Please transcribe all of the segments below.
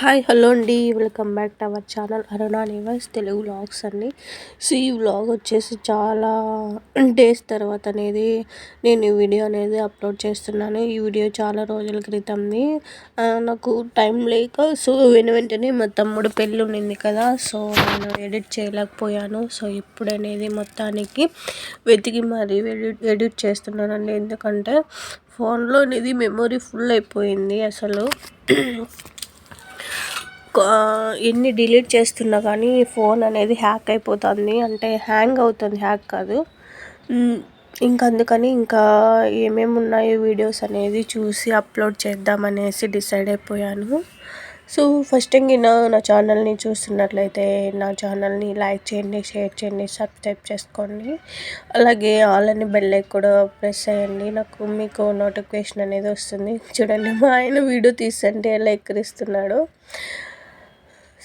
Hi hello అండి. Welcome back to our channel Aruna Niwas Telugu vlogs అండి. So ఈ vlog వచ్చేసి చాలా డేస్ తర్వాత అనేది నేను ఈ వీడియో అనేది అప్లోడ్ చేస్తున్నాను. ఈ వీడియో చాలా రోజుల క్రితంది. నాకు టైం లేక సో వెను వెంటనే మా తమ్ముడు పెళ్ళి ఉండింది కదా సో నేను ఎడిట్ చేయలేకపోయాను. సో ఇప్పుడు అనేది మొత్తానికి వెతికి మరి ఎడిట్ ఎడిట్ చేస్తున్నానండి. ఎందుకంటే ఫోన్లో అనేది మెమొరీ ఫుల్ అయిపోయింది అసలు. ఎన్ని డిలీట్ చేస్తున్నా కానీ ఫోన్ అనేది హ్యాక్ అయిపోతుంది. అంటే హ్యాంగ్ అవుతుంది హ్యాక్ కాదు. ఇంకా అందుకని ఇంకా ఏమేమి ఉన్నాయో వీడియోస్ అనేది చూసి అప్లోడ్ చేద్దామనేసి డిసైడ్ అయిపోయాను. సో ఫస్ట్ ఇంకా నా నా ఛానల్ని చూస్తున్నట్లయితే నా ఛానల్ని లైక్ చేయండి షేర్ చేయండి సబ్స్క్రైబ్ చేసుకోండి. అలాగే ఆల్ అని బెల్ కూడా ప్రెస్ అయ్యండి నాకు మీకు నోటిఫికేషన్ అనేది వస్తుంది. చూడండి మా ఆయన వీడియో తీసంటే ఎలా ఎక్కిరిస్తున్నాడు.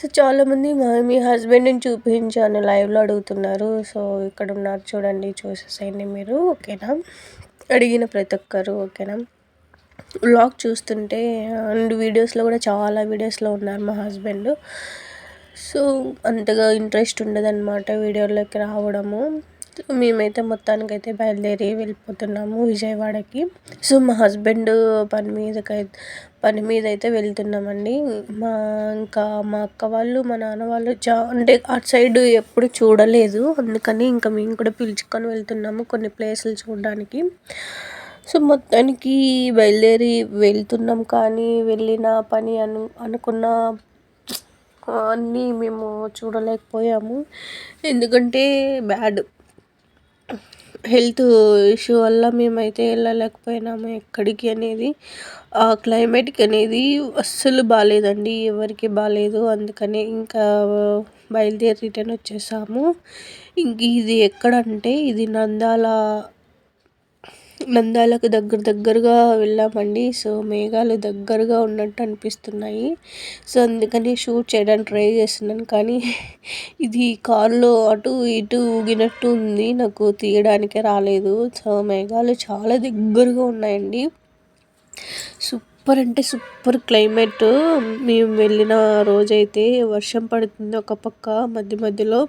సో చాలామంది మా మీ హస్బెండ్ని చూపించాను లైవ్లో అడుగుతున్నారు. సో ఇక్కడ ఉన్నారు చూడండి చూసేసేయండి మీరు ఓకేనా? అడిగిన ప్రతి ఒక్కరు ఓకేనా? వ్లాగ్ చూస్తుంటే అండ్ వీడియోస్లో కూడా చాలా వీడియోస్లో ఉన్నారు మా హస్బెండ్. సో అంతగా ఇంట్రెస్ట్ ఉండదన్నమాట వీడియోలోకి రావడము. మేమైతే మొత్తానికైతే బయలుదేరి వెళ్ళిపోతున్నాము విజయవాడకి. సో మా హస్బెండ్ పని మీదకై పని మీద అయితే వెళ్తున్నామండి. మా ఇంకా మా అక్క వాళ్ళు మా నాన్న వాళ్ళు చా అంటే అటు సైడ్ ఎప్పుడు చూడలేదు. అందుకని ఇంకా మేము కూడా పిలుచుకొని వెళ్తున్నాము కొన్ని ప్లేసులు చూడడానికి. సో మొత్తానికి బయలుదేరి వెళ్తున్నాం కానీ వెళ్ళిన పని అను అనుకున్న అన్నీ మేము చూడలేకపోయాము. ఎందుకంటే బ్యాడ్. హెల్త్ ఇష్యూ వల్ల మేమైతే వెళ్ళలేకపోయినాము ఎక్కడికి అనేది. ఆ క్లైమేట్కి అనేది అస్సలు బాగాలేదండి ఎవరికి బాగాలేదు. అందుకని ఇంకా బయలుదేరి రిటర్న్ వచ్చేసాము. ఇంక ఇది ఎక్కడంటే ఇది నందాల నందాలకు దగ్గర దగ్గరగా వెళ్ళామండి. సో మేఘాలు దగ్గరగా ఉన్నట్టు అనిపిస్తున్నాయి. సో అందుకని షూట్ చేయడానికి ట్రై చేస్తున్నాను. కానీ ఇది కారులో అటు ఇటు ఊగినట్టు ఉంది. నాకు తీయడానికే రాలేదు. సో మేఘాలు చాలా దగ్గరగా ఉన్నాయండి. సూపర్ అంటే సూపర్ క్లైమేట్. మేము వెళ్ళిన రోజైతే వర్షం పడుతుంది ఒక పక్క. మధ్య మధ్యలో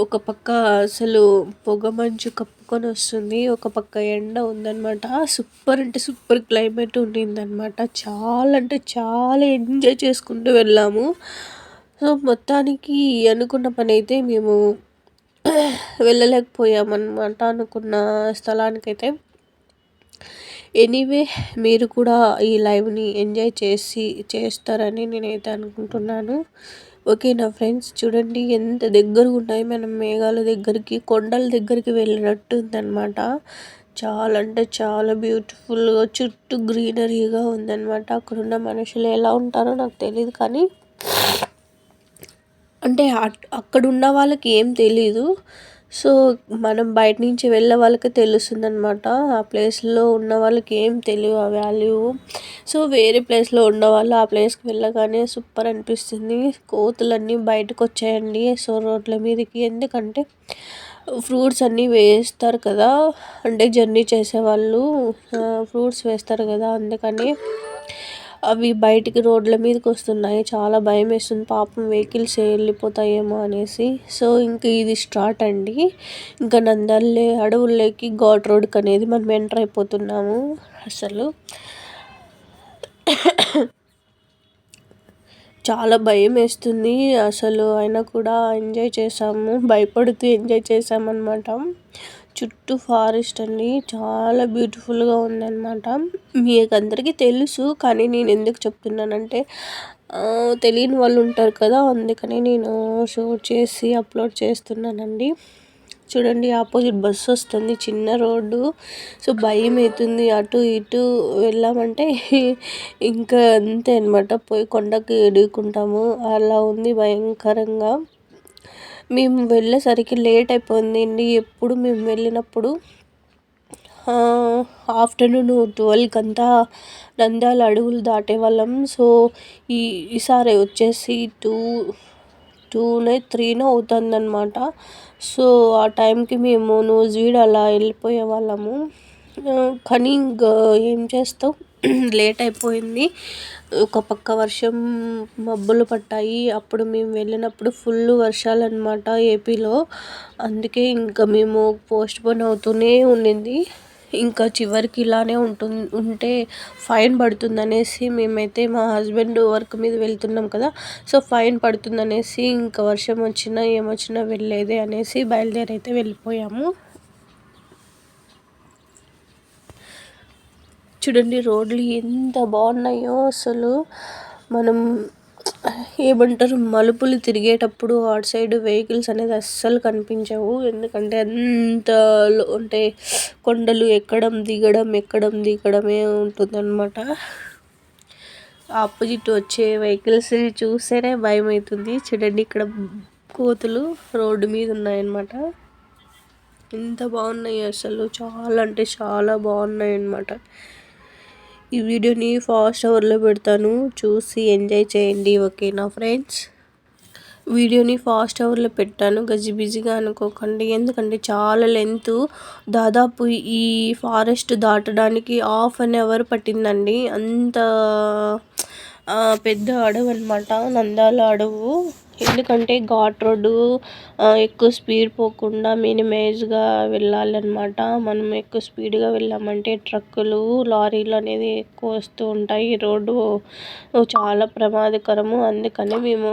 ఒక పక్క అసలు పొగ మంచు కప్పుకొని వస్తుంది ఒక పక్క ఎండ ఉందన్నమాట. సూపర్ అంటే సూపర్ క్లైమేట్ ఉండిందనమాట చాలా అంటే చాలా ఎంజాయ్ చేసుకుంటూ వెళ్ళాము. సో మొత్తానికి అనుకున్న పని అయితే మేము వెళ్ళలేకపోయామన్నమాట అనుకున్న స్థలానికైతే. ఎనీవే మీరు కూడా ఈ లైవ్ని ఎంజాయ్ చేసి చేస్తారని నేనైతే అనుకుంటున్నాను. ఓకే నా ఫ్రెండ్స్ చూడండి ఎంత దగ్గరగా ఉన్నాయి. మనం మేఘాల దగ్గరికి కొండల దగ్గరికి వెళ్ళినట్టు ఉందన్నమాట. చాలా అంటే చాలా బ్యూటిఫుల్గా చుట్టూ గ్రీనరీగా ఉందన్నమాట. అక్కడున్న మనుషులు ఎలా ఉంటారో నాకు తెలియదు కానీ అంటే అక్కడ ఉన్న వాళ్ళకి ఏం తెలీదు. సో మనం బయట నుంచి వెళ్ళే వాళ్ళకి తెలుస్తుంది అనమాట ఆ ప్లేస్లో ఉన్న వాళ్ళకి ఏం తెలియదు ఆ వాల్యూ సో వేరే ప్లేస్లో ఉన్నవాళ్ళు ఆ ప్లేస్కి వెళ్ళగానే సూపర్ అనిపిస్తుంది. కోతులన్నీ బయటకు వచ్చాయండి సో రోడ్ల మీదకి ఎందుకంటే ఫ్రూట్స్ అన్నీ వేస్తారు కదా. అంటే జర్నీ చేసేవాళ్ళు ఫ్రూట్స్ వేస్తారు కదా. అందుకని అవి బయటికి రోడ్ల మీదకి వస్తున్నాయి. చాలా భయం వేస్తుంది. పాపం వెహికల్స్ వెళ్ళిపోతాయేమో అనేసి. సో ఇంక ఇది స్టార్ట్ అండి. ఇంకా నందల్లే అడవుల్లోకి ఘాట్ రోడ్కి అనేది మనం ఎంటర్ అయిపోతున్నాము అసలు. చాలా భయం వేస్తుంది. అసలు అయినా కూడా ఎంజాయ్ చేసాము. భయపడుతూ ఎంజాయ్ చేసామన్నమాట. చుట్టూ ఫారెస్ట్ అండి. చాలా బ్యూటిఫుల్గా ఉందన్నమాట. మీకు అందరికీ తెలుసు కానీ నేను ఎందుకు చెప్తున్నానంటే తెలియని వాళ్ళు ఉంటారు కదా అందుకని నేను షూట్ చేసి అప్లోడ్ చేస్తున్నానండి. చూడండి ఆపోజిట్ బస్సు వస్తుంది చిన్న రోడ్డు. సో భయం అవుతుంది అటు ఇటు వెళ్ళామంటే ఇంకా అంతే అనమాట పోయి కొండకి ఎడుకుంటాము అలా ఉంది భయంకరంగా. మేము వెళ్ళేసరికి లేట్ అయిపోయిందండి ఎప్పుడు మేము వెళ్ళినప్పుడు ఆఫ్టర్నూన్ ట్వెల్వ్కి అంతా నంద్యాల అడుగులు దాటే వాళ్ళం. సో ఈ ఈసారి వచ్చేసి టూ టూనే త్రీనో అవుతుందన్నమాట. సో ఆ టైంకి మేము నూజివీడు అలా వెళ్ళిపోయే వాళ్ళము. కానీ ఇంకా ఏం చేస్తావు లేట్ అయిపోయింది. ఒక పక్క వర్షం మబ్బులు పట్టాయి. అప్పుడు మేము వెళ్ళినప్పుడు ఫుల్ వర్షాలు అనమాట ఏపీలో. అందుకే ఇంకా మేము పోస్ట్ పోన్ అవుతూనే ఉండింది. ఇంకా చివరికి ఇలానే ఉంటుంది ఉంటే ఫైన్ పడుతుంది అనేసి మేమైతే మా హస్బెండ్ వర్క్ మీద వెళ్తున్నాం కదా సో ఫైన్ పడుతుంది అనేసి ఇంకా వర్షం వచ్చినా ఏమొచ్చినా వెళ్ళేదే అనేసి బయలుదేరి అయితే వెళ్ళిపోయాము. చూడండి రోడ్లు ఎంత బాగున్నాయో అసలు. మనం ఏమంటారు మలుపులు తిరిగేటప్పుడు అటు సైడ్ వెహికల్స్ అనేది అస్సలు కనిపించవు. ఎందుకంటే అంత అంటే కొండలు ఎక్కడం దిగడం ఎక్కడం దిగడమే ఉంటుందన్నమాట. ఆపోజిట్ వచ్చే వెహికల్స్ చూస్తేనే భయం అవుతుంది చూడండి ఇక్కడ కోతులు రోడ్డు మీద ఉన్నాయన్నమాట. ఎంత బాగున్నాయి అసలు. చాలా అంటే చాలా బాగున్నాయి అన్నమాట ఈ వీడియోని ఫాస్ట్ అవర్లో పెడతాను. చూసి ఎంజాయ్ చేయండి ఓకేనా ఫ్రెండ్స్? వీడియోని ఫాస్ట్ అవర్లో పెట్టాను. గజిబిజిగా అనుకోకండి. ఎందుకంటే చాలా లెంత్. దాదాపు ఈ ఫారెస్ట్ దాటడానికి హాఫ్ అన్ అవర్ పట్టిందండి. అంత పెద్ద అడవి అనమాట నందాల అడవు. ఎందుకంటే ఘాట్ రోడ్డు ఎక్కువ స్పీడ్ పోకుండా మినిమైజ్గా వెళ్ళాలన్నమాట. మనం ఎక్కువ స్పీడ్గా వెళ్ళామంటే ట్రక్కులు లారీలు అనేది ఎక్కువ వస్తూ ఉంటాయి. రోడ్డు చాలా ప్రమాదకరము. అందుకని మేము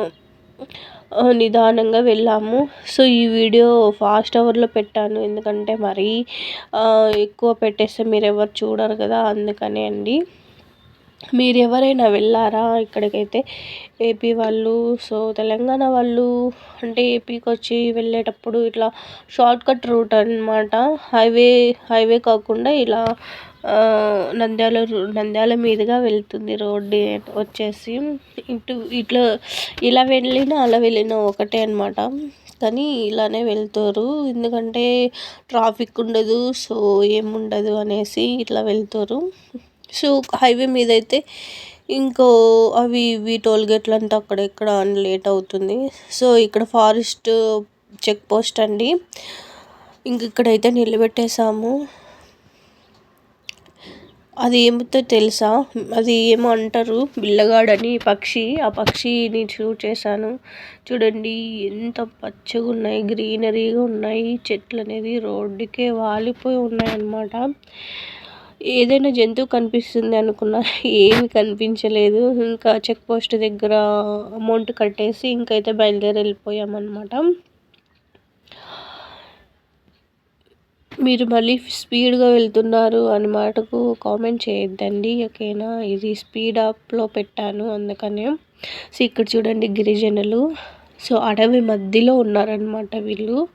నిదానంగా వెళ్ళాము. సో ఈ వీడియో ఫాస్ట్ అవర్లో పెట్టాను. ఎందుకంటే మరీ ఎక్కువ పెట్టేస్తే మీరు ఎవరు చూడరు కదా. అందుకనే అండి. మీరు ఎవరైనా వెళ్ళారా? ఇక్కడికైతే ఏపీ వాళ్ళు సో తెలంగాణ వాళ్ళు అంటే ఏపీకి వచ్చి వెళ్ళేటప్పుడు ఇట్లా షార్ట్కట్ రూట్ అనమాట హైవే హైవే కాకుండా ఇలా నంద్యాల నంద్యాల మీదుగా వెళ్తుంది రోడ్డు వచ్చేసి. ఇటు ఇట్లా ఇలా వెళ్ళినా అలా వెళ్ళినా ఒకటే అనమాట కానీ ఇలానే వెళ్తారు. ఎందుకంటే ట్రాఫిక్ ఉండదు సో ఏముండదు అనేసి ఇట్లా వెళ్తారు. సో హైవే మీద అయితే ఇంకో అవి ఇవి టోల్ గేట్లు అంతా అక్కడ ఇక్కడ లేట్ అవుతుంది. సో ఇక్కడ ఫారెస్ట్ చెక్ పోస్ట్ అండి. ఇంక ఇక్కడైతే నిలబెట్టేసాము అది ఏమిటో తెలుసా? అది ఏమో అంటారు బిల్లగాడని పక్షి. ఆ పక్షిని షూట్ చేశాను. చూడండి ఎంత పచ్చగా ఉన్నాయి గ్రీనరీగా ఉన్నాయి. చెట్లు అనేది రోడ్డుకే వాలిపోయి ఉన్నాయి అన్నమాట ఏదైనా జంతువు కనిపిస్తుంది అనుకున్నా ఏమి కనిపించలేదు. ఇంకా చెక్ పోస్ట్ దగ్గర అమౌంట్ కట్టేసి ఇంకైతే బయలుదేరి వెళ్ళిపోయామన్నమాట. మీరు మళ్ళీ స్పీడ్గా వెళ్తున్నారు అని మాటకు కామెంట్ చేయొద్దండి ఓకేనా? ఇది స్పీడ్ అప్లో పెట్టాను అందుకనే. సో ఇక్కడ చూడండి గిరిజనులు. సో అడవి మధ్యలో ఉన్నారనమాట వీళ్ళు.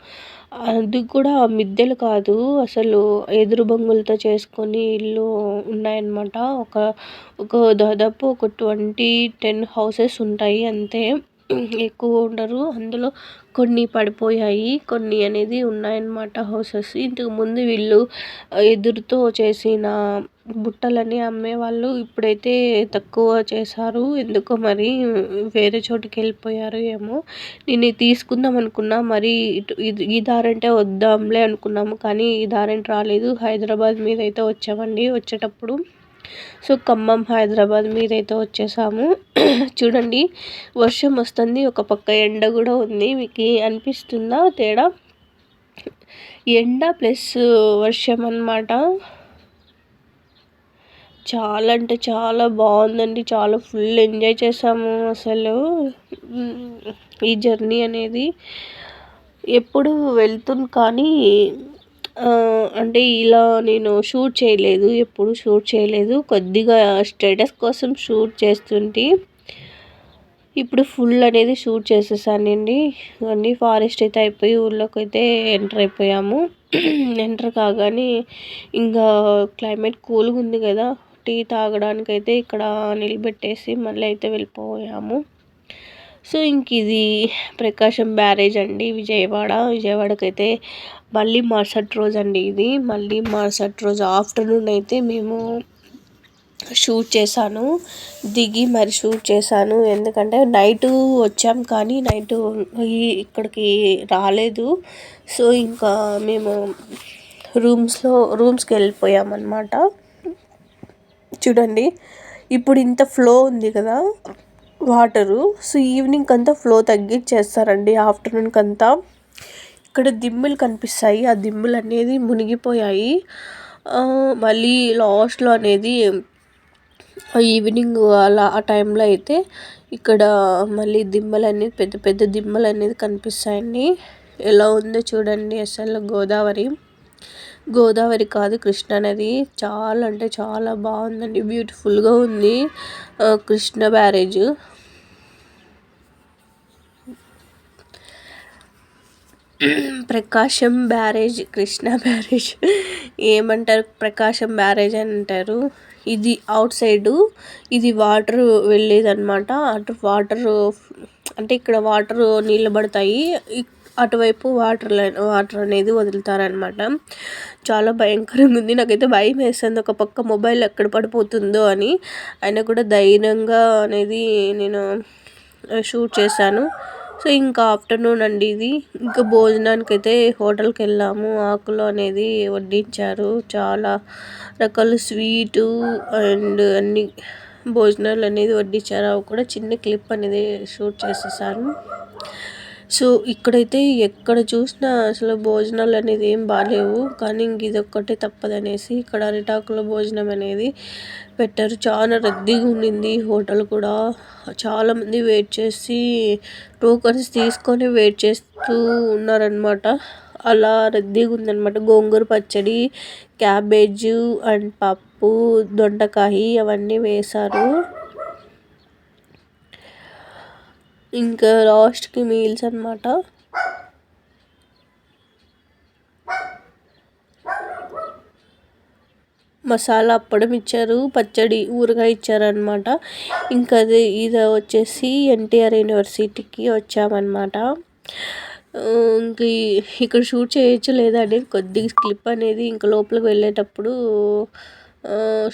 అది కూడా మిద్దెలు కాదు. అసలు ఎదురు బొంగులతో చేసుకొని ఇల్లు ఉన్నాయన్నమాట. ఒక ఒక దాదాపు ఒక ట్వంటీ టెన్ హౌసెస్ ఉంటాయి అంతే. ఎక్కువ ఉండరు. అందులో కొన్ని పడిపోయాయి. కొన్ని అనేది ఉన్నాయన్నమాట హౌసెస్. ఇంతకు ముందు వీళ్ళు ఎదురుతో చేసిన బుట్టలని అమ్మేవాళ్ళు ఇప్పుడైతే తక్కువ చేశారు. ఎందుకో మరి వేరే చోటుకి వెళ్ళిపోయారు ఏమో. నేను తీసుకుందాం అనుకున్నా మరి ఇటు ఇది ఈ దారంటే వద్దాంలే అనుకున్నాము. కానీ ఈ దారంటే రాలేదు. హైదరాబాద్ మీద అయితే వచ్చామండి వచ్చేటప్పుడు. సో ఖమ్మం హైదరాబాద్ మీదైతే వచ్చేసాము. చూడండి వర్షం వస్తుంది ఒక పక్క ఎండ కూడా ఉంది. మీకు అనిపిస్తుందా తేడా? ఎండ ప్లస్ వర్షం అన్నమాట. చాలా అంటే చాలా బాగుందండి. చాలా ఫుల్ ఎంజాయ్ చేసాము అసలు. ఈ జర్నీ అనేది ఎప్పుడు వెళ్తుంది కానీ అంటే ఇలా నేను షూట్ చేయలేదు ఎప్పుడు షూట్ చేయలేదు. కొద్దిగా స్టేటస్ కోసం షూట్ చేస్తుంటే ఇప్పుడు ఫుల్ అనేది షూట్ చేసేసానండి. అన్నీ ఫారెస్ట్ అయితే అయిపోయి ఊళ్ళోకి అయితే ఎంటర్ అయిపోయాము. ఎంటర్ కాగానే ఇంకా క్లైమేట్ కూల్గా ఉంది కదా టీ తాగడానికి అయితే ఇక్కడ నిలబెట్టేసి మళ్ళీ అయితే వెళ్ళిపోయాము. సో ఇంక ఇది ప్రకాశం బ్యారేజ్ అండి విజయవాడ. విజయవాడకైతే మళ్ళీ మరుసటి రోజు అండి ఇది. మళ్ళీ మరుసటి రోజు ఆఫ్టర్నూన్ అయితే మేము షూట్ చేశాను. దిగి మరి షూట్ చేశాను. ఎందుకంటే నైటు వచ్చాం కానీ నైటు ఇక్కడికి రాలేదు. సో ఇంకా మేము రూమ్స్లో రూమ్స్కి వెళ్ళిపోయామన్నమాట చూడండి ఇప్పుడు ఇంత ఫ్లో ఉంది కదా వాటరు. సో ఈవినింగ్ అంతా ఫ్లో తగ్గించేస్తారండి ఆఫ్టర్నూన్కి అంతా ఇక్కడ దిమ్మెలు కనిపిస్తాయి. ఆ దిమ్మెలు అనేది మునిగిపోయాయి. మళ్ళీ లాస్ట్లో అనేది ఈవినింగ్ అలా ఆ టైంలో అయితే ఇక్కడ మళ్ళీ దిమ్మలు అనేది పెద్ద పెద్ద దిమ్మలు అనేది కనిపిస్తాయండి. ఎలా ఉందో చూడండి అసలు గోదావరి. గోదావరి కాదు కృష్ణ నది. చాలా అంటే చాలా బాగుందండి. బ్యూటిఫుల్గా ఉంది. Krishna barrage. Prakasam barrage Krishna barrage. ఏమంటారు ప్రకాశం బ్యారేజ్ అని అంటారు. ఇది అవుట్ సైడు ఇది వాటర్ వెళ్ళేదన్నమాట. అటు వాటర్ అంటే ఇక్కడ వాటర్ నీళ్ళు పడతాయి. అటువైపు వాటర్ వాటర్ అనేది వదులుతారనమాట చాలా భయంకరంగా ఉంది. నాకైతే భయం వేస్తుంది. ఒక పక్క మొబైల్ ఎక్కడ పడిపోతుందో అని. అయినా కూడా ధైర్యంగా అనేది నేను షూట్ చేశాను. సో ఇంకా ఆఫ్టర్నూన్ అండి ఇది. ఇంకా భోజనానికి అయితే హోటల్కి వెళ్ళాము. ఆకులు అనేది వడ్డించారు. చాలా రకాల స్వీటు అండ్ అన్ని భోజనాలు అనేది వడ్డించారు. అవి కూడా చిన్న క్లిప్ అనేది షూట్ చేసేసాను. సో ఇక్కడైతే ఎక్కడ చూసినా అసలు భోజనాలు అనేది ఏం బాగాలేవు కానీ ఇంక ఇది ఒక్కటే తప్పదనేసి ఇక్కడ అరిటాకుల భోజనం అనేది పెట్టారు. చాలా రద్దీగా ఉండింది హోటల్ కూడా. చాలామంది వెయిట్ చేసి టోకన్స్ తీసుకొని వెయిట్ చేస్తూ ఉన్నారనమాట అలా రద్దీగా ఉందన్నమాట. గోంగూర పచ్చడి క్యాబేజ్ అండ్ పప్పు దొండకాయ అవన్నీ వేశారు. ఇంకా లాస్ట్కి మీల్స్ అనమాట మసాలా అప్పడం ఇచ్చారు పచ్చడి ఊరగాయ ఇచ్చారనమాట ఇంకా అది ఇది వచ్చేసి ఎన్టీఆర్ యూనివర్సిటీకి వచ్చామన్నమాట. ఇంక ఇక్కడ షూట్ చేయొచ్చు లేదా కొద్దిగా క్లిప్ అనేది ఇంకా లోపలికి వెళ్ళేటప్పుడు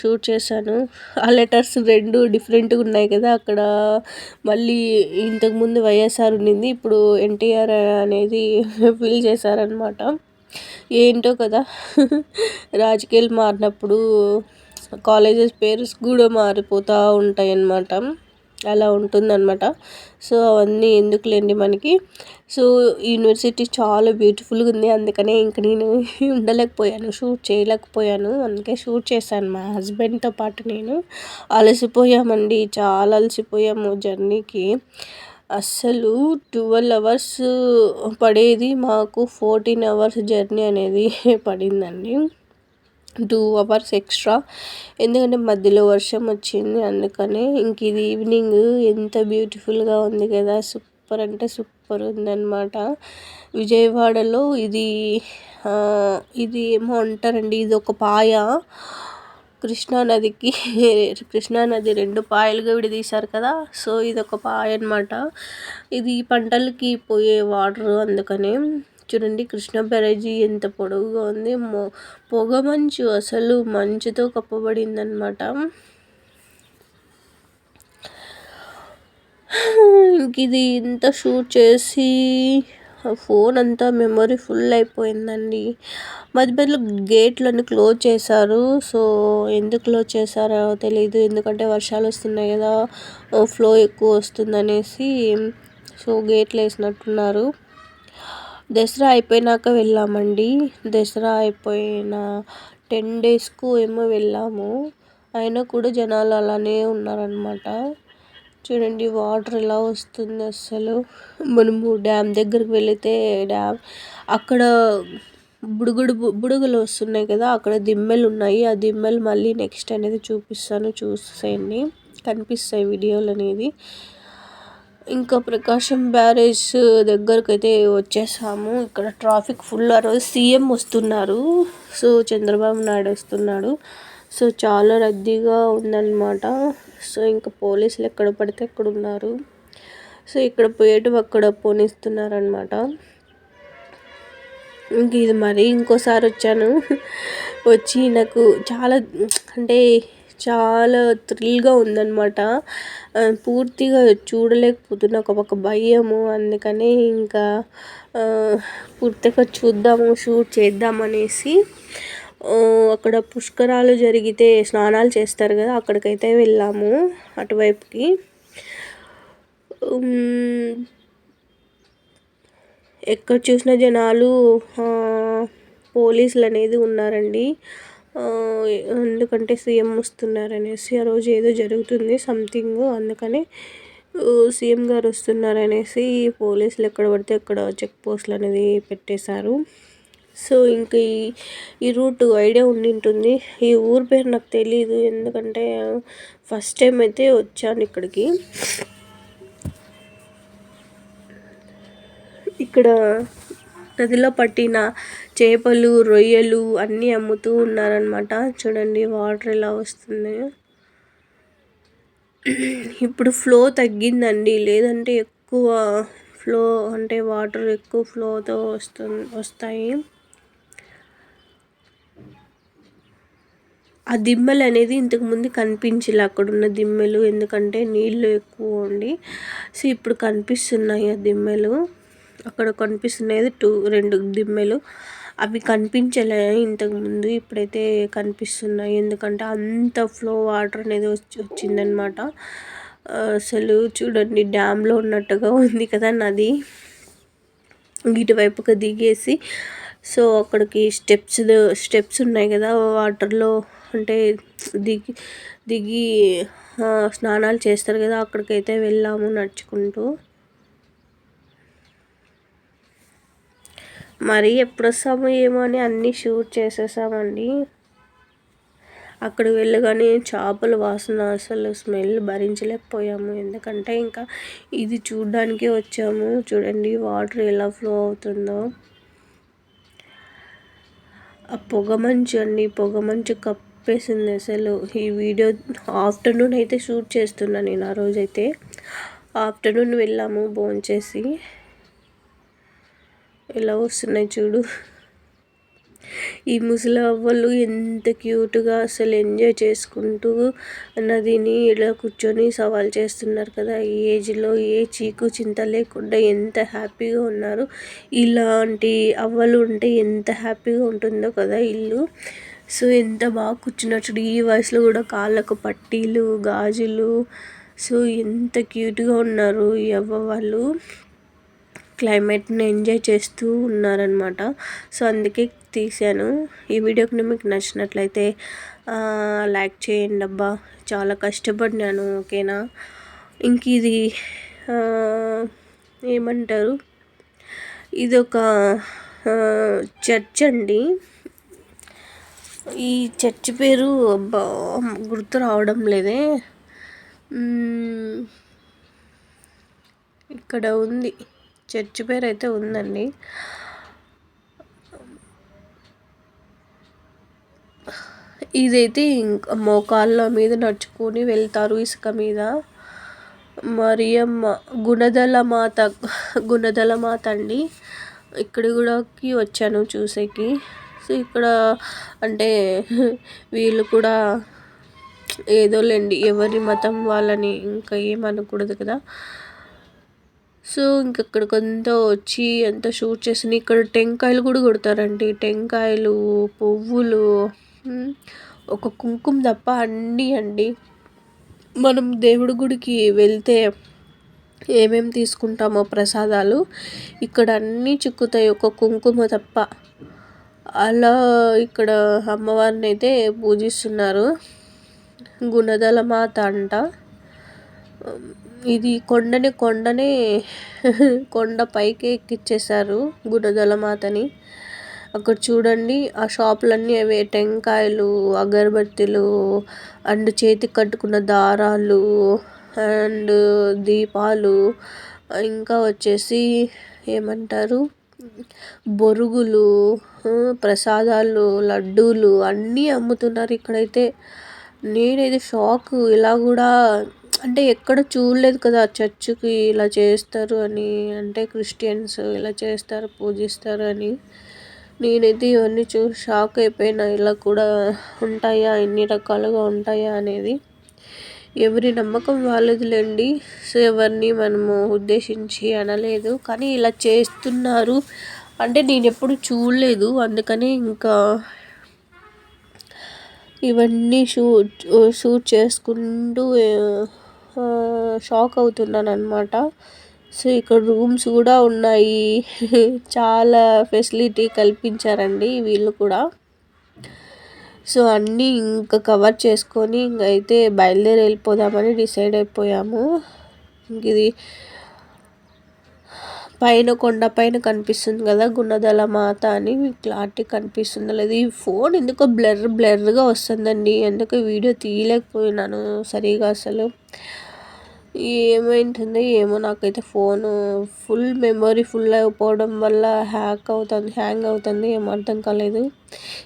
షూట్ చేశాను. ఆ లెటర్స్ రెండు డిఫరెంట్గా ఉన్నాయి కదా అక్కడ మళ్ళీ ఇంతకుముందు వైఎస్ఆర్ ఉండింది ఇప్పుడు ఎన్టీఆర్ అనేది ఫిల్ చేశారనమాట ఏంటో కదా రాజకీయాలు మారినప్పుడు కాలేజెస్ పేర్స్ కూడా మారిపోతూ ఉంటాయి అన్నమాట అలా ఉంటుందన్నమాట. సో అవన్నీ ఎందుకులేండి మనకి? సో యూనివర్సిటీ చాలా బ్యూటిఫుల్గా ఉంది అందుకనే ఇంక నేను ఉండలేకపోయాను షూట్ చేయలేకపోయాను. అందుకే షూట్ చేశాను మా హస్బెండ్తో పాటు నేను. అలసిపోయామండి చాలా అలసిపోయాము జర్నీకి. అస్సలు ట్వెల్వ్ అవర్స్ పడేది మాకు ఫోర్టీన్ అవర్స్ జర్నీ అనేది పడిందండి. Two hours extra. ఎందుకంటే మధ్యలో వర్షం వచ్చింది అందుకనే ఇంక ఇది ఈవినింగ్ ఎంత బ్యూటిఫుల్గా ఉంది కదా సూపర్ అంటే సూపర్ ఉందన్నమాట. విజయవాడలో ఇది ఇది ఏమో అంటారండి ఇది ఒక పాయ. కృష్ణానదికి కృష్ణానది రెండు పాయలుగా విడదీశారు కదా సో ఇది ఒక పాయ అనమాట ఇది పంటలకి పోయే వాటర్ అందుకనే. చూడండి కృష్ణ బ్యారేజీ ఎంత పొడవుగా ఉంది. పొగ మంచు అసలు మంచుతో కప్పబడిందనమాట ఇంక ఇది ఇంత షూట్ చేసి ఫోన్ అంతా మెమొరీ ఫుల్ అయిపోయిందండి. మధ్య మధ్యలో గేట్లన్నీ క్లోజ్ చేశారు. సో ఎందుకు క్లోజ్ చేశారో తెలియదు ఎందుకంటే వర్షాలు వస్తున్నాయి కదా ఫ్లో ఎక్కువ వస్తుందనేసి సో గేట్లు వేసినట్టున్నారు. దసరా అయిపోయినాక వెళ్ళామండి. దసరా అయిపోయిన టెన్ డేస్కు ఏమో వెళ్ళాము. అయినా కూడా జనాలు అలానే ఉన్నారనమాట చూడండి వాటర్ ఎలా వస్తుంది అసలు మనము డ్యామ్ దగ్గరికి వెళితే డ్యామ్ అక్కడ బుడుగుడు బుడుగులు వస్తున్నాయి కదా అక్కడ దిమ్మెలు ఉన్నాయి. ఆ దిమ్మెలు మళ్ళీ నెక్స్ట్ అనేది చూపిస్తాను. చూసేయండి. కనిపిస్తాయి వీడియోలు అనేది. ఇంకా ప్రకాశం బ్యారేజ్ దగ్గరకు అయితే వచ్చేసాము. ఇక్కడ ట్రాఫిక్ ఫుల్ ఆ రోజు సీఎం వస్తున్నారు. సో చంద్రబాబు నాయుడు వస్తున్నాడు. సో చాలా రద్దీగా ఉందన్నమాట. సో ఇంకా పోలీసులు ఎక్కడ పడితే అక్కడ ఉన్నారు. సో ఇక్కడ పోయేటు అక్కడ పోనిస్తున్నారనమాట ఇంక ఇది మరీ ఇంకోసారి వచ్చాను. వచ్చి నాకు చాలా అంటే చాలా థ్రిల్గా ఉందన్నమాట. పూర్తిగా చూడలేకపోతున్నా ఒక పక్క భయము అందుకని ఇంకా పూర్తిగా చూద్దాము షూట్ చేద్దాం అనేసి అక్కడ పుష్కరాలు జరిగితే స్నానాలు చేస్తారు కదా అక్కడికైతే వెళ్ళాము అటువైపుకి. ఎక్కడ చూసిన జనాలు పోలీసులు అనేది ఉన్నారండి. ఎందుకంటే సీఎం వస్తున్నారు అనేసి ఆ రోజు ఏదో జరుగుతుంది సంథింగ్ అందుకని సీఎం గారు వస్తున్నారు అనేసి పోలీసులు ఎక్కడ పడితే అక్కడ చెక్ పోస్టులు అనేది పెట్టేశారు. సో ఇంక ఈ ఈ రూట్ ఐడియా ఉండింటుంది. ఈ ఊరి పేరు నాకు తెలీదు ఎందుకంటే ఫస్ట్ టైం అయితే వచ్చాను ఇక్కడికి. ఇక్కడ నదిలో పట్టిన చేపలు రొయ్యలు అన్నీ అమ్ముతూ ఉన్నారనమాట చూడండి వాటర్ ఎలా వస్తుంది. ఇప్పుడు ఫ్లో తగ్గిందండి. లేదంటే ఎక్కువ ఫ్లో అంటే వాటర్ ఎక్కువ ఫ్లోతో వస్తు వస్తాయి. ఆ దిమ్మలు అనేది ఇంతకుముందు కనిపించలే అక్కడ ఉన్న దిమ్మెలు. ఎందుకంటే నీళ్ళు ఎక్కువ ఉండి సో ఇప్పుడు కనిపిస్తున్నాయి ఆ దిమ్మెలు. అక్కడ కనిపిస్తున్నాయి టూ రెండు దిమ్మెలు. అవి కనిపించలే ఇంతకుముందు ఇప్పుడైతే కనిపిస్తున్నాయి. ఎందుకంటే అంత ఫ్లో వాటర్ అనేది వచ్చి వచ్చిందనమాట అసలు చూడండి డ్యామ్లో ఉన్నట్టుగా ఉంది కదా నది. ఇటువైపుగా దిగేసి సో అక్కడికి స్టెప్స్ స్టెప్స్ ఉన్నాయి కదా వాటర్లో. అంటే దిగి దిగి స్నానాలు చేస్తారు కదా అక్కడికైతే వెళ్ళాము నడుచుకుంటూ. మరి ఎప్పుడు వస్తామో ఏమో అని అన్నీ షూట్ చేసేసామండి. అక్కడ వెళ్ళగానే చేపల వాసన అసలు స్మెల్ భరించలేకపోయాము. ఎందుకంటే ఇంకా ఇది చూడడానికి వచ్చాము. చూడండి వాటర్ ఎలా ఫ్లో అవుతుందో. ఆ పొగ మంచు అండి. పొగ మంచు కప్పేసింది అసలు. ఈ వీడియో ఆఫ్టర్నూన్ అయితే షూట్ చేస్తున్నా నేను ఆ రోజైతే. ఆఫ్టర్నూన్ వెళ్ళాము భోంచేసి. ఎలా వస్తున్నాయి చూడు. ఈ ముసలి అవ్వలు ఎంత క్యూట్గా అసలు ఎంజాయ్ చేసుకుంటూ నదిని ఇలా కూర్చొని సవాల్ చేస్తున్నారు కదా. ఈ ఏజ్లో ఏ చీకు చింత లేకుండా ఎంత హ్యాపీగా ఉన్నారు. ఇలాంటి అవ్వలు ఉంటే ఎంత హ్యాపీగా ఉంటుందో కదా ఇల్లు. సో ఎంత బాగా కూర్చున్నట్టు ఈ వయసులో కూడా కాళ్ళకు పట్టీలు గాజులు. సో ఎంత క్యూట్గా ఉన్నారు ఈ అవ్వ వాళ్ళు. క్లైమేట్ని ఎంజాయ్ చేస్తూ ఉన్నారనమాట సో అందుకే తీశాను. ఈ వీడియోకి మీకు నచ్చినట్లయితే లైక్ చేయండి అబ్బా. చాలా కష్టపడినాను ఓకేనా? ఇంక ఇది ఏమంటారు? ఇది ఒక చర్చ్ అండి. ఈ చర్చ్ పేరు గుర్తు రావడం లేదే. ఇక్కడ ఉంది. చర్చ్ పేరు అయితే ఉందండి. ఇదైతే ఇంకా మోకాళ్ళ మీద నడుచుకొని వెళ్తారు ఇసుక మీద. మరియమ్మ గుణదల మాత గుణదల మాత అండి. ఇక్కడ కూడాకి వచ్చాను చూసేకి. సో ఇక్కడ అంటే వీళ్ళు కూడా ఏదోలేండి ఎవరి మతం వాళ్ళని ఇంకా ఏమనకూడదు కదా. సో ఇంకక్కడికంతా వచ్చి అంతా షూట్ చేసిన ఇక్కడ టెంకాయలు కూడా కొడతారండి. టెంకాయలు పువ్వులు ఒక కుంకుమ తప్ప అన్నీ అండి. మనం దేవుడి గుడికి వెళ్తే ఏమేమి తీసుకుంటామో ప్రసాదాలు ఇక్కడ అన్నీ చిక్కుతాయి ఒక కుంకుమ తప్ప. అలా ఇక్కడ అమ్మవారిని అయితే పూజిస్తున్నారు. గుణదల మాత అంట. ఇది కొండని కొండనే కొండ పైకి ఎక్కిచ్చేసారు గుణదల మాతని అక్కడ చూడండి ఆ షాపులన్నీ అవే. టెంకాయలు అగరబత్తీలు అండ్ చేతికి కట్టుకున్న దారాలు అండ్ దీపాలు ఇంకా వచ్చేసి ఏమంటారు? బొరుగులు ప్రసాదాలు లడ్డూలు అన్నీ అమ్ముతున్నారు ఇక్కడైతే. నేనైతే షాక్. ఇలా కూడా అంటే ఎక్కడ చూడలేదు కదా చర్చ్కి ఇలా చేస్తారు అని. అంటే క్రిస్టియన్స్ ఇలా చేస్తారు పూజిస్తారు అని. నేనైతే ఇవన్నీ చూసి షాక్ అయిపోయినా. ఇలా కూడా ఉంటాయా ఎన్ని రకాలుగా ఉంటాయా అనేది. ఎవరి నమ్మకం వాళ్ళదిలేండి సో ఎవరిని మనము ఉద్దేశించి అనలేదు. కానీ ఇలా చేస్తున్నారు. అంటే నేను ఎప్పుడు చూడలేదు. అందుకని ఇంకా ఇవన్నీ షూట్ షూట్ చేసుకుంటూ షాక్ అవుతున్నాను అనమాట సో ఇక్కడ రూమ్స్ కూడా ఉన్నాయి. చాలా ఫెసిలిటీ కల్పించారండి వీళ్ళు కూడా. సో అన్నీ ఇంకా కవర్ చేసుకొని ఇంకైతే బయలుదేరి వెళ్ళిపోదామని డిసైడ్ అయిపోయాము. ఇంక ఇది పైన కొండ పైన కనిపిస్తుంది కదా గుణదల మాత అని క్లారిటీ కనిపిస్తుంది. లేదు ఈ ఫోన్ ఎందుకో బ్లర్ బ్లర్గా వస్తుందండి. ఎందుకు వీడియో తీయలేకపోయినాను సరిగా అసలు. ఏమైంటుంది ఏమో నాకైతే ఫోను ఫుల్ మెమొరీ ఫుల్ అయిపోవడం వల్ల హ్యాక్ అవుతుంది హ్యాంగ్ అవుతుంది ఏమో అర్థం కాలేదు.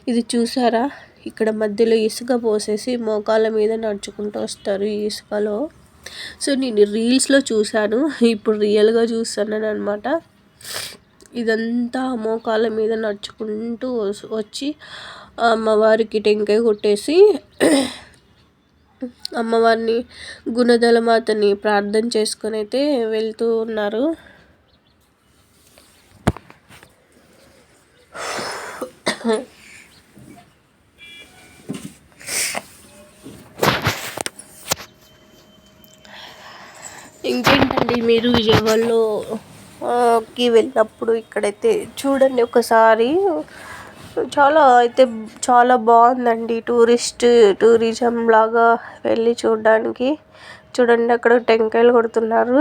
ఇది చూసారా? ఇక్కడ మధ్యలో ఇసుక పోసేసి మోకాల మీద నడుచుకుంటూ వస్తారు ఈ ఇసుకలో. సో నేను రీల్స్లో చూశాను ఇప్పుడు రియల్గా చూస్తున్నాను అనమాట ఇదంతా మోకాల మీద నడుచుకుంటూ వచ్చి అమ్మవారికి టెంకాయ కొట్టేసి అమ్మవారిని గుణదల మాతని ప్రార్థన చేసుకొని అయితే వెళ్తూ ఉన్నారు. ఇంకేంటండి మీరు విజయవాడలోకి వెళ్ళినప్పుడు ఇక్కడైతే చూడండి ఒకసారి. చాలా అయితే చాలా బాగుందండి టూరిస్ట్ టూరిజం లాగా వెళ్ళి చూడడానికి. చూడండి అక్కడ టెంకాయలు కొడుతున్నారు.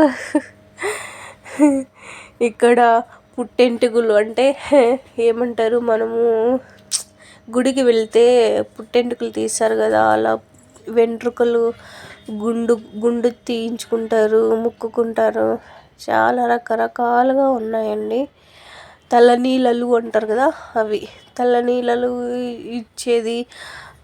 ఇక్కడ పుట్టెంటుకులు అంటే ఏమంటారు మనము గుడికి వెళ్తే పుట్టెంటుకులు తీస్తారు కదా అలా వెంట్రుకలు గుండు గుండు తీయించుకుంటారు ముక్కుకుంటారు. చాలా రకరకాలుగా ఉన్నాయండి. తలనీలలు అంటారు కదా అవి. తలనీలలు ఇచ్చేది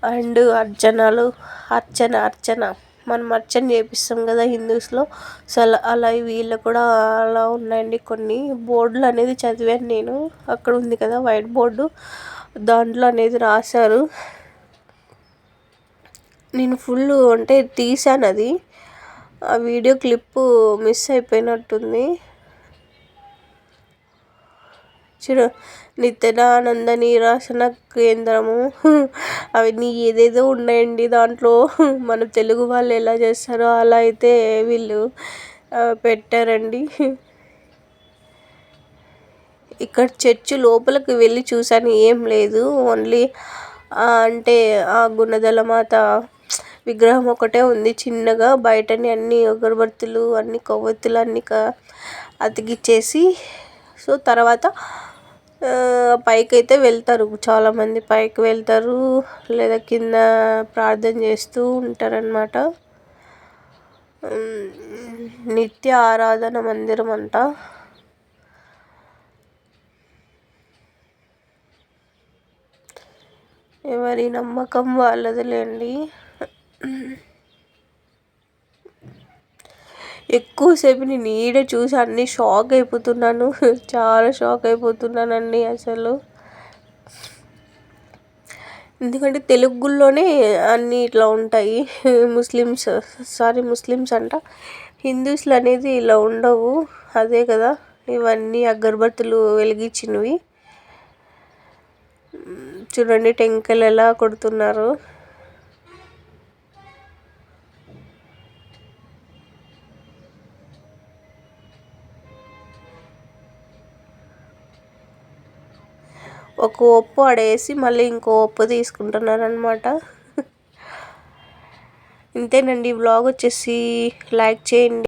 అండ్ అర్చనలు అర్చన అర్చన. మనం అర్చన చేపిస్తాం కదా హిందూస్లో. సో అలా అలా వీళ్ళు కూడా అలా ఉన్నాయండి కొన్ని. బోర్డులు అనేది చదివాను నేను. అక్కడ ఉంది కదా వైట్ బోర్డు. దాంట్లో అనేది రాశారు. నేను ఫుల్ అంటే తీసాను అది. ఆ వీడియో క్లిప్పు మిస్ అయిపోయినట్టుంది. చూడు నిత్యనానంద నిరాశన కేంద్రము. అవన్నీ ఏదేదో ఉన్నాయండి దాంట్లో. మన తెలుగు వాళ్ళు ఎలా చేస్తారో అలా అయితే వీళ్ళు పెట్టారండి. ఇక్కడ చర్చి లోపలికి వెళ్ళి చూసాను ఏం లేదు. ఓన్లీ అంటే ఆ గుణదల మాత విగ్రహం ఒకటే ఉంది. చిన్నగా బయటని అన్ని అగరబత్తులు అన్ని కొవ్వొత్తులు అన్ని అతికిచ్చేసి సో తర్వాత పైకి అయితే వెళ్తారు. చాలామంది పైకి వెళ్తారు. లేదా కింద ప్రార్థన చేస్తూ ఉంటారనమాట నిత్య ఆరాధన మందిరం అంట. ఎవరి నమ్మకం వాళ్ళదిలేండి. ఎక్కువసేపు నేను ఈడే చూసి అన్ని షాక్ అయిపోతున్నాను. చాలా షాక్ అయిపోతున్నానండి అసలు. ఎందుకంటే తెలుగులోనే అన్నీ ఇట్లా ఉంటాయి. ముస్లిమ్స్ సారీ ముస్లిమ్స్ అంట. హిందూస్లు అనేది ఇలా ఉండవు. అదే కదా ఇవన్నీ అగరబత్తులు వెలిగించినవి. చూడండి టెంకలు ఎలా కొడుతున్నారు. ఒక ఒప్పు అడేసి మళ్ళీ ఇంకో ఒప్పు తీసుకుంటున్నారు ఇంతేనండి ఈ బ్లాగ్ వచ్చేసి. లైక్ చేయండి.